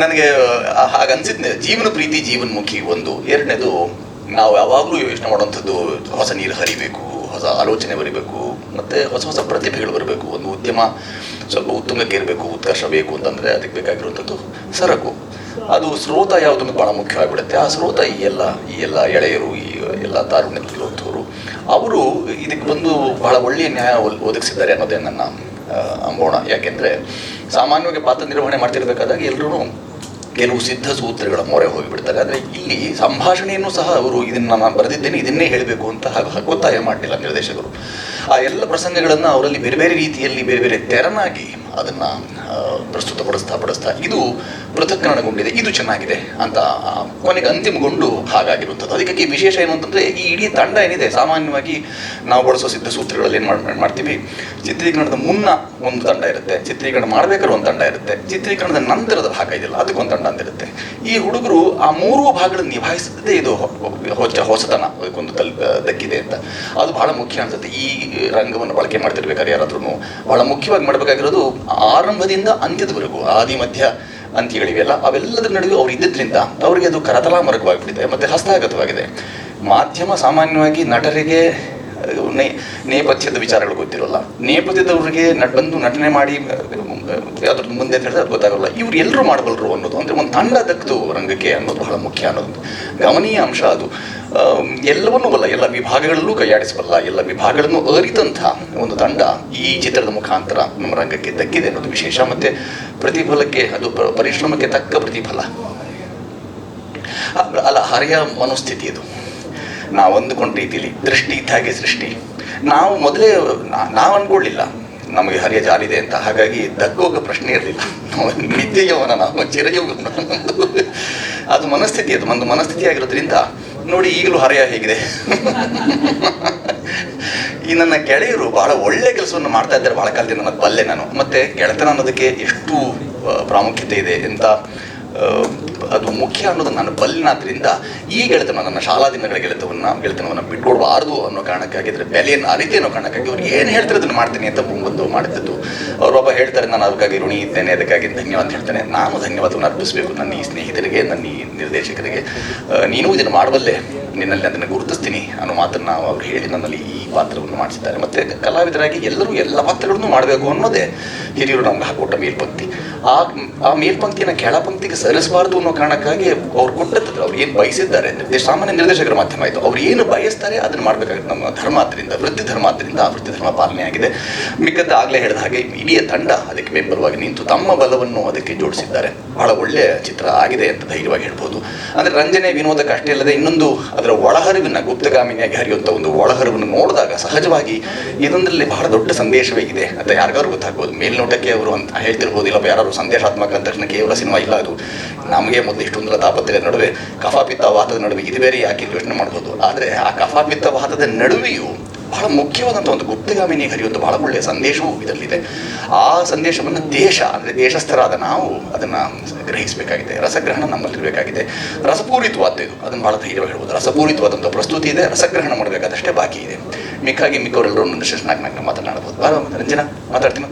ನನಗೆ ಹಾಗನ್ಸಿದ್ನೆ ಜೀವನ ಪ್ರೀತಿ, ಜೀವನ್ಮುಖಿ ಒಂದು. ಎರಡನೇದು, ನಾವು ಯಾವಾಗಲೂ ಯೋಚನೆ ಮಾಡುವಂಥದ್ದು, ಹೊಸ ನೀರು ಹರಿಬೇಕು, ಹೊಸ ಆಲೋಚನೆ ಬರಬೇಕು, ಮತ್ತು ಹೊಸ ಹೊಸ ಪ್ರತಿಭೆಗಳು ಬರಬೇಕು. ಒಂದು ಉದ್ಯಮ ಸ್ವಲ್ಪ ಉತ್ತುಂಗಕ್ಕೆ ಇರಬೇಕು, ಉತ್ಕರ್ಷ ಬೇಕು ಅಂತಂದರೆ ಅದಕ್ಕೆ ಬೇಕಾಗಿರುವಂಥದ್ದು ಸರಕು. ಅದು ಸ್ರೋತ ಯಾವುದನ್ನು ಭಾಳ ಮುಖ್ಯವಾಗಿಬಿಡುತ್ತೆ. ಆ ಸ್ರೋತ ಈ ಎಲ್ಲ ಈ ಎಲ್ಲ ಎಳೆಯರು, ಈ ಎಲ್ಲ ತಾರುಣ್ಯದಲ್ಲಿರುವಂಥವ್ರು. ಅವರು ಇದಕ್ಕೆ ಬಂದು ಬಹಳ ಒಳ್ಳೆಯ ನ್ಯಾಯ ಒದಗಿಸಿದ್ದಾರೆ ಅನ್ನೋದೇ ನನ್ನ ಅಂಬೋಣ. ಯಾಕೆಂದರೆ ಸಾಮಾನ್ಯವಾಗಿ ಪಾತ್ರ ನಿರ್ವಹಣೆ ಮಾಡ್ತಿರ್ಬೇಕಾದಾಗ ಎಲ್ಲರೂ ಕೆಲವು ಸಿದ್ಧ ಸೂತ್ರಗಳ ಮೊರೆ ಹೋಗಿಬಿಡ್ತಾರೆ. ಆದರೆ ಇಲ್ಲಿ ಸಂಭಾಷಣೆಯನ್ನು ಸಹ ಅವರು ಇದನ್ನು ನಾನು ಬರೆದಿದ್ದೇನೆ, ಇದನ್ನೇ ಹೇಳಬೇಕು ಅಂತ ಹಾಗೆ ಒತ್ತಾಯ ಮಾಡಲಿಲ್ಲ ನಿರ್ದೇಶಕರು. ಆ ಎಲ್ಲ ಪ್ರಸಂಗಗಳನ್ನು ಅವರಲ್ಲಿ ಬೇರೆ ಬೇರೆ ರೀತಿಯಲ್ಲಿ ಬೇರೆ ಬೇರೆ ತೆರನಾಗಿ ಅದನ್ನು ಪ್ರಸ್ತುತಪಡಿಸ್ತಾ ಪಡಿಸ್ತಾ ಇದು ಪೃಥಕ್ಕರಣಗೊಂಡಿದೆ ಇದು ಚೆನ್ನಾಗಿದೆ ಅಂತ ಕೊನೆಗೆ ಅಂತಿಮಗೊಂಡು ಹಾಗಾಗಿರುವಂಥದ್ದು. ಅದಕ್ಕೆ ವಿಶೇಷ ಏನು ಅಂತಂದರೆ ಈ ಇಡೀ ತಂಡ ಏನಿದೆ, ಸಾಮಾನ್ಯವಾಗಿ ನಾವು ಬಳಸೋ ಸಿದ್ಧ ಸೂತ್ರಗಳಲ್ಲಿ ಏನು ಮಾಡಿ ಮಾಡ್ತೀವಿ? ಚಿತ್ರೀಕರಣದ ಮುನ್ನ ಒಂದು ತಂಡ ಇರುತ್ತೆ, ಚಿತ್ರೀಕರಣ ಮಾಡಬೇಕಾದ್ರೆ ಒಂದು ತಂಡ ಇರುತ್ತೆ, ಚಿತ್ರೀಕರಣದ ನಂತರದ ಭಾಗ ಇದೆಯಲ್ಲ ಅದಕ್ಕೊಂದು ತಂಡ ಅಂತಿರುತ್ತೆ. ಈ ಹುಡುಗರು ಆ ಮೂರೂ ಭಾಗಗಳನ್ನು ನಿಭಾಯಿಸುತ್ತದೆ ಇದು ಹೊಚ್ಚ ಹೊಸತನ ಅದಕ್ಕೊಂದು ತಲ್ ದಕ್ಕಿದೆ ಅಂತ. ಅದು ಬಹಳ ಮುಖ್ಯ ಅನ್ಸುತ್ತೆ. ಈ ರಂಗವನ್ನು ಬಳಕೆ ಮಾಡ್ತಿರ್ಬೇಕಾದ್ರೆ ಯಾರಾದ್ರೂ ಬಹಳ ಮುಖ್ಯವಾಗಿ ಮಾಡಬೇಕಾಗಿರೋದು ಆರಂಭದಿಂದ ಅಂತ್ಯದವರೆಗೂ, ಆದಿ, ಮಧ್ಯ ಅಂತ್ಯಗಳಿವೆಯಲ್ಲ ಅವೆಲ್ಲದರ ನಡುವೆ ಅವ್ರು ಇದ್ದಿದ್ದರಿಂದ ಅವರಿಗೆ ಅದು ಕರತಲಾಮರಕವಾಗಿಬಿಟ್ಟಿದೆ ಮತ್ತು ಹಸ್ತಾಗತವಾಗಿದೆ ಮಾಧ್ಯಮ ಸಾಮಾನ್ಯವಾಗಿ ನಟರಿಗೆ ನೇ, ನೇಪಥ್ಯದ ವಿಚಾರಗಳು ಗೊತ್ತಿರೋಲ್ಲ. ನೇಪಥ್ಯದವರಿಗೆ ನಟ್ ಬಂದು ನಟನೆ ಮಾಡಿ ಅದ್ರದ್ದು ಮುಂದೆ ಅಂತ ಹೇಳಿದ್ರೆ ಅದು ಗೊತ್ತಾಗಲ್ಲ. ಇವ್ರು ಎಲ್ಲರೂ ಮಾಡಬಲ್ಲರು ಅನ್ನೋದು, ಅಂದರೆ ಒಂದು ತಂಡ ದಕ್ಕದು ರಂಗಕ್ಕೆ ಅನ್ನೋದು ಬಹಳ ಮುಖ್ಯ ಅನ್ನೋದು. ಗಮನೀಯ ಅಂಶ ಅದು. ಎಲ್ಲವನ್ನೂ ಬಲ್ಲ ಎಲ್ಲ ವಿಭಾಗಗಳಲ್ಲೂ ಕೈಯಾಡಿಸಬಲ್ಲ ಎಲ್ಲ ವಿಭಾಗಗಳನ್ನು ಅರಿತಂಥ ಒಂದು ತಂಡ ಈ ಚಿತ್ರದ ಮುಖಾಂತರ ನಮ್ಮ ರಂಗಕ್ಕೆ ದಕ್ಕಿದೆ ಅನ್ನೋದು ವಿಶೇಷ. ಮತ್ತೆ ಪ್ರತಿಫಲಕ್ಕೆ, ಅದು ಪರಿಶ್ರಮಕ್ಕೆ ತಕ್ಕ ಪ್ರತಿಫಲ. ಅಲ್ಲ, ಹರೆಯ ಮನೋಸ್ಥಿತಿ ಅದು. ನಾವು ಅಂದುಕೊಂಡ ರೀತಿಯಲ್ಲಿ ದೃಷ್ಟಿ ಇದ್ದಾಗೆ ಸೃಷ್ಟಿ. ನಾವು ಮೊದಲೇ ನಾವು ಅನ್ಕೊಳ್ಳಿಲ್ಲ. ನಮಗೆ ಹರಿಯ ಜಾರಿದೆ ಅಂತ. ಹಾಗಾಗಿ ದಗ್ಗೋಗ ಪ್ರಶ್ನೆ ಇರಲಿಲ್ಲ. ನಿತ್ಯ ನಾವು ಚಿರಯೋಗವನ ಅದು ಮನಸ್ಥಿತಿ, ಅದು ಒಂದು ಮನಸ್ಥಿತಿ ಆಗಿರೋದ್ರಿಂದ ನೋಡಿ ಈಗಲೂ ಹರೆಯ ಹೇಗಿದೆ. ಈ ನನ್ನ ಗೆಳೆಯರು ಬಹಳ ಒಳ್ಳೆ ಕೆಲಸವನ್ನು ಮಾಡ್ತಾ ಇದ್ದಾರೆ. ಬಹಳ ಕಾಲದಿಂದ ನನಗೆ ಬಲ್ಲೆ ನಾನು. ಮತ್ತೆ ಗೆಳೆತನ ಅನ್ನೋದಕ್ಕೆ ಎಷ್ಟು ಪ್ರಾಮುಖ್ಯತೆ ಇದೆ ಅಂತ ಅದು ಮುಖ್ಯ ಅನ್ನೋದು ನಾನು ಬಲ್ಲಿನಾದ್ರಿಂದ ಈ ಗೆಳೆತನ, ನನ್ನ ಶಾಲಾ ದಿನಗಳ ಗೆಳೆತವನ್ನು ಗೆಳೆತನವನ್ನು ಬಿಟ್ಕೊಡ್ಬಾರ್ದು ಅನ್ನೋ ಕಾರಣಕ್ಕಾಗಿ, ಅದರ ಬೆಲೆಯನ್ನು ಅರಿತೆ ಅನ್ನೋ ಕಾರಣಕ್ಕಾಗಿ ಅವ್ರು ಏನು ಹೇಳ್ತಾರೆ ಅದನ್ನು ಮಾಡ್ತೀನಿ ಅಂತ ಮುಂಬಂದು ಮಾಡಿದ್ದು ಒಬ್ಬ ಹೇಳ್ತಾರೆ, ನಾನು ಅದಕ್ಕಾಗಿ ಋಣಿ ಇದ್ದೇನೆ, ಅದಕ್ಕಾಗಿ ಧನ್ಯವಾದ ಹೇಳ್ತೇನೆ. ನಾನು ಧನ್ಯವಾದವನ್ನು ಅರ್ಪಿಸಬೇಕು. ನನ್ನ ಈ ಸ್ನೇಹಿತರಿಗೆ, ನನ್ನ ಈ ನಿರ್ದೇಶಕರಿಗೆ. ನೀನು ಇದನ್ನು ಮಾಡಬಲ್ಲೆ. ನಿನ್ನಲ್ಲಿ ಅದನ್ನು ಗುರುತಿಸ್ತೀನಿ ಅನ್ನೋ ಮಾತನ್ನು ಅವ್ರು ಹೇಳಿ ನನ್ನಲ್ಲಿ ಈ ಪಾತ್ರವನ್ನು ಮಾಡಿಸಿದ್ದಾರೆ. ಮತ್ತು ಕಲಾವಿದರಾಗಿ ಎಲ್ಲರೂ ಎಲ್ಲ ಪಾತ್ರಗಳನ್ನು ಮಾಡಬೇಕು ಅನ್ನೋದೇ ಹಿರಿಯರು ನಮ್ಗೆ ಹಾಕೊಟ್ಟ ಮೇಲ್ಪಂಕ್ತಿ. ಆ ಆ ಮೇಲ್ಪಂಕ್ತಿಯನ್ನು ಕೆಳಪಂಕ್ತಿಗೆ ಸರಿಸಬಾರ್ದು ಅನ್ನೋ ಕಾರಣಕ್ಕಾಗಿ ಅವ್ರು ಕೊಟ್ಟದ್ದು ಅವ್ರು ಏನು ಬಯಸಿದ್ದಾರೆ ಸಾಮಾನ್ಯ ನಿರ್ದೇಶಕರ ಮಾಧ್ಯಮ ಆಯಿತು ಅವ್ರು ಏನು ಬಯಸ್ತಾರೆ ಅದನ್ನು ಮಾಡಬೇಕಾಗುತ್ತೆ. ನಮ್ಮ ಧರ್ಮ ಆದ್ದರಿಂದ ವೃತ್ತಿ ಧರ್ಮ ಆದ್ದರಿಂದ ಆ ವೃತ್ತಿ ಧರ್ಮ ಪಾಲನೆ ಆಗಿದೆ. ಮಿಕ್ಕದ್ದು ಆಗಲೇ ಹೇಳಿದ ಹಾಗೆ ಇಡೀ ತಂಡ ಅದಕ್ಕೆ ಬೆಂಬಲವಾಗಿ ನಿಂತು ತಮ್ಮ ಬಲವನ್ನು ಅದಕ್ಕೆ ಜೋಡಿಸಿದ್ದಾರೆ. ಬಹಳ ಒಳ್ಳೆಯ ಚಿತ್ರ ಆಗಿದೆ ಅಂತ ಧೈರ್ಯವಾಗಿ ಹೇಳ್ಬೋದು. ಅಂದರೆ ರಂಜನೆ ವಿನೋದಕ್ಕೆ ಅಷ್ಟೇ ಅಲ್ಲದೆ ಇನ್ನೊಂದು ಅದರ ಒಳಹರಿವಿನ ಗುಪ್ತಗಾಮಿನಿಯಾಗಿ ಹರಿಯುವಂಥ ಒಂದು ಒಳಹರಿವನ್ನು ನೋಡಿದಾಗ ಸಹಜವಾಗಿ ಇದೊಂದರಲ್ಲಿ ಬಹಳ ದೊಡ್ಡ ಸಂದೇಶವೇ ಇದೆ ಅಂತ ಯಾರಿಗಾರು ಗೊತ್ತಾಗ್ಬೋದು. ಮೇಲ್ನೋಟಕ್ಕೆ ಅವರು ಅಂತ ಹೇಳ್ತಿರ್ಬೋದು ಇಲ್ಲ ಯಾರು ಸಂದೇಶಾತ್ಮಕ ಅಂತ ತಕ್ಷಣ ಕೇವಲ ಸಿನಿಮಾ ಇಲ್ಲ ಅದು. ನಮಗೆ ಮೊದಲು ಇಷ್ಟೊಂದರ ತಾಪತ್ರೆಯ ನಡುವೆ ಕಫಾಪಿತ್ತ ವಾತದ ನಡುವೆ ಇದು ಬೇರೆ ಯಾಕೆ ಯೋಚನೆ ಮಾಡ್ಬೋದು? ಆದರೆ ಆ ಕಫಾಪಿತ್ತ ವಾತದ ನಡುವೆಯೂ ಬಹಳ ಮುಖ್ಯವಾದಂಥ ಒಂದು ಗುಪ್ತಗಾಮಿನಿ ಹರಿಯುವಂಥ ಬಹಳ ಒಳ್ಳೆಯ ಸಂದೇಶವೂ ಇದರಲ್ಲಿದೆ. ಆ ಸಂದೇಶವನ್ನು ದೇಶ, ಅಂದರೆ ದೇಶಸ್ಥರಾದ ನಾವು ಅದನ್ನು ಗ್ರಹಿಸಬೇಕಾಗಿದೆ. ರಸಗ್ರಹಣ ನಮ್ಮಲ್ಲಿರಬೇಕಾಗಿದೆ. ರಸಪೂರಿತವಾದ ಇದು. ಅದನ್ನು ಬಹಳ ಧೈರ್ಯವಾಗಿ ಹೇಳ್ಬೋದು. ರಸಪೂರಿತವಾದಂಥ ಪ್ರಸ್ತುತಿ ಇದೆ. ರಸಗ್ರಹಣ ಮಾಡಬೇಕಾದಷ್ಟೇ ಬಾಕಿ ಇದೆ. ಮಿಕ್ಕಾಗಿ ಮಿಕ್ಕವರೆಲ್ಲರೂ ಒಂದು ನಾಲ್ಕು ನಾಲ್ಕು ಮಾತನಾಡ್ಬೋದು. ಬಾರ ರಂಜನಾ, ಮಾತಾಡ್ತೀನಿ?